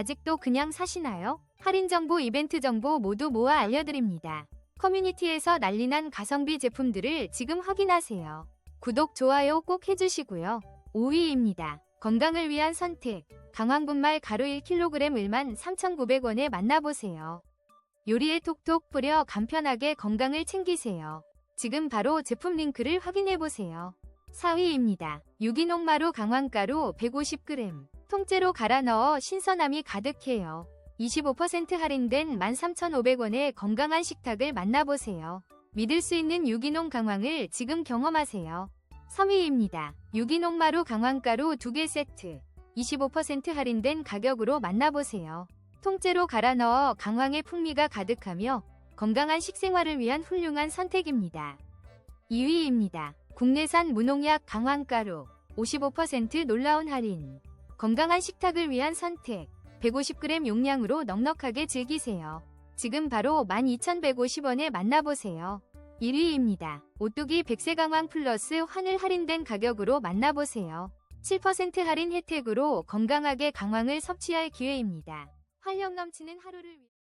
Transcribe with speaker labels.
Speaker 1: 아직도 그냥 사시나요? 할인 정보, 이벤트 정보 모두 모아 알려드립니다. 커뮤니티에서 난리난 가성비 제품들을 지금 확인하세요. 구독, 좋아요 꼭 해주시고요. 5위입니다. 건강을 위한 선택. 강황분말 가루 1kg 1만 3,900원에 만나보세요. 요리에 톡톡 뿌려 간편하게 건강을 챙기세요. 지금 바로 제품 링크를 확인해보세요. 4위입니다. 유기농 마루 강황가루 150g. 통째로 갈아 넣어 신선함이 가득해요. 25% 할인된 13,500원의 건강한 식탁을 만나보세요. 믿을 수 있는 유기농 강황을 지금 경험하세요. 3위입니다. 유기농 마루 강황가루 2개 세트. 25% 할인된 가격으로 만나보세요. 통째로 갈아 넣어 강황의 풍미가 가득하며 건강한 식생활을 위한 훌륭한 선택입니다. 2위입니다. 국내산 무농약 강황가루 55% 놀라운 할인. 건강한 식탁을 위한 선택. 150g 용량으로 넉넉하게 즐기세요. 지금 바로 12,150원에 만나보세요. 1위입니다. 오뚜기 백세 강황 플러스 환을 할인된 가격으로 만나보세요. 7% 할인 혜택으로 건강하게 강황을 섭취할 기회입니다. 활력 넘치는 하루를 위...